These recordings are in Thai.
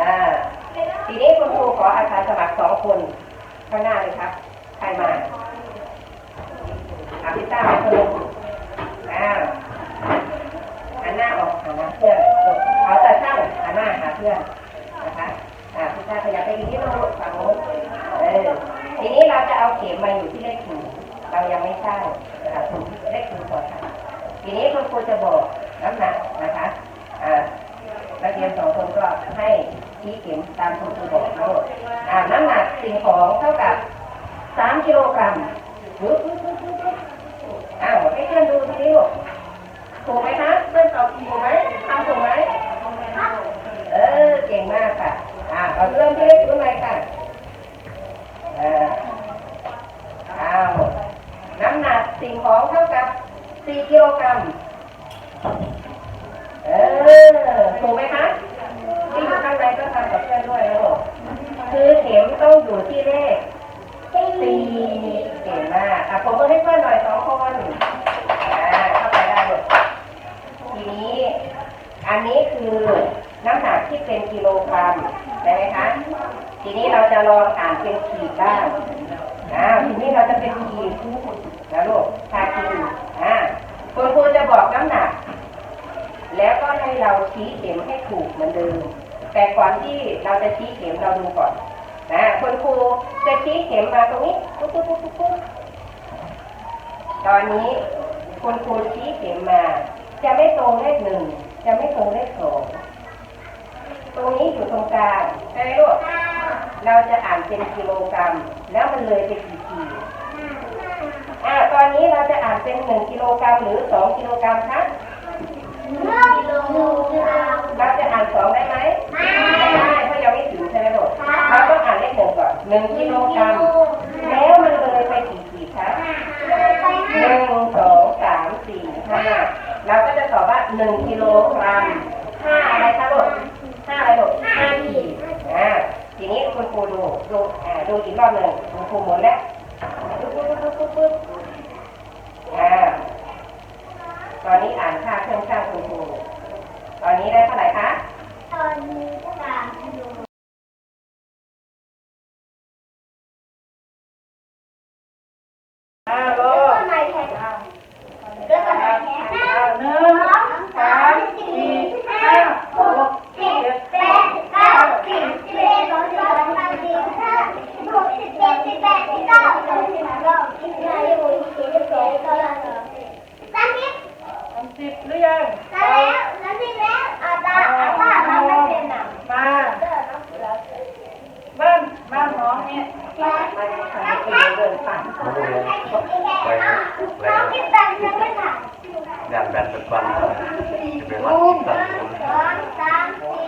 อ่าทีนี้คุณครูขออาสาสมัครสองคนข้างหน้าเลยครับ ใครมาอาพิต้ามาคนหนึ่งอ้าวหันหน้าออกหาเพื่อนเอาแต่ช่างหันหน้าหาเพื่อนนะคะอ่าพิต้าขยับไปอีกนิดนึงลูกฝั่งโน้นเออทีนี้เราจะเอาเข็มมาอยู่ที่เลขศูนย์เรายังไม่สร้างอ่าศูนย์เลขศูนย์ก่อนค่ะทีนี้คุณครูจะบอกน้ำหนักนะคะอ่านักเรียนสองคนก็ให้ ชี้เข็มตามคุณครูบอกทั้งหมดอ่าน้ำหนักสิ่งของเท่ากับสามกิโลกรัมปึ๊บปึ๊บปึ๊บปึ๊บอ้าวให้เพื่อนดูทีนี้ลูกถูกไหมคะเพื่อนตอบถูกไหมทำถูกไหมเออเก่งมากค่ะอ่าเราเริ่มที่เลขศูนย์เลยค่ะเอออ้าวน้ำหนักสิ่งของเท่ากับสี่กิโลกรัม นี้คือน้ำหนักที่เป็นกิโลกรัมใช่ไหมคะทีนี้เราจะลองอ่านเป็นขีดบ้างอ่าทีนี้เราจะเป็นขีดนะลูกชาคีอ่าคุณครูจะบอกน้ำหนัก แล้วก็ให้เราชี้เข็มให้ถูกเหมือนเดิมแต่ก่อนที่เราจะชี้เข็มเราดูก่อนนะคุณครูจะชี้เข็มมาตรงนี้ปุ๊บปุ๊บปุ๊บปุ๊บตอนนี้คุณครูชี้เข็มมา จะไม่ตรงเลขหนึ่ง จะไม่ตรงเลขสองตรงนี้อยู่ตรงกลางใช่ไหมลูกเราจะอ่านเป็นกิโลกรัม แล้วมันเลยไปกี่ขีดอ่าตอนนี้เราจะอ่านเป็นหนึ่งกิโลกรัมหรือสองกิโลกรัมคะ เราจะอ่านสองได้ไหมไม่ได้เพราะยังไม่ถึงใช่ไหมลูกเราต้องอ่านเลขหนึ่งก่อนหนึ่งกิโลกรัม แล้วมันเลยไปกี่ขีดคะหนึ่งสองสามสี่ห้าเราก็จะตอบว่า หนึ่งกิโลกรัมห้าอะไรคะลูกห้าอะไรลูกห้าขีดอ่าทีนี้คุณครูดูดูอ่าดูอีกรอบหนึ่งคุณครูหมุนแล้วปุ๊บปุ๊บปุ๊บปุ๊บปุ๊บอ่าตอนนี้อ่านค่าเครื่องช่างคุณครูตอนนี้ได้เท่าไหร่คะ ห้าโลหนึ่งสามสี่ห้าหกเจ็ด สามสิบหรือยังมาบ้านบ้านน้องเนี่ยไปทางที่เดินผ่านไปแล้วยันแบนเป็นฟันจะเป็นวัดที่ตันนั่งลง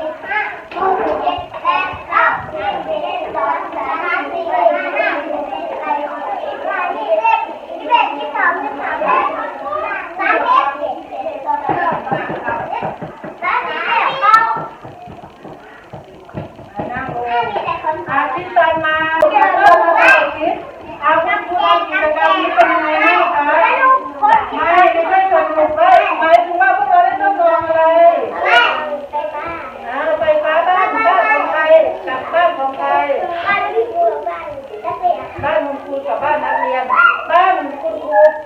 อาทิตย์ตันมาเดี๋ยวเริ่มมาคิดเอาแค่พูดกิจกรรมนี้เป็น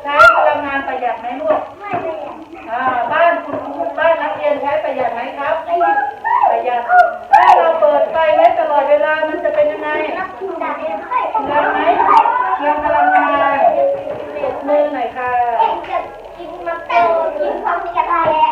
ใช้พลังงานประหยัดไหมลูกไม่ประหยัดบ้านคุณครูบ้านนักเรียนใช้ประหยัดไหมครับประหยัดถ้าเราเปิดไฟไว้ตลอดเวลามันจะเป็นยังไงนักกินดัได้ไหมเกี่พลังงานเปลี่ยนมือหน่อยค่ะเองจะกินมันเตลกินความมีกระทาแล้ว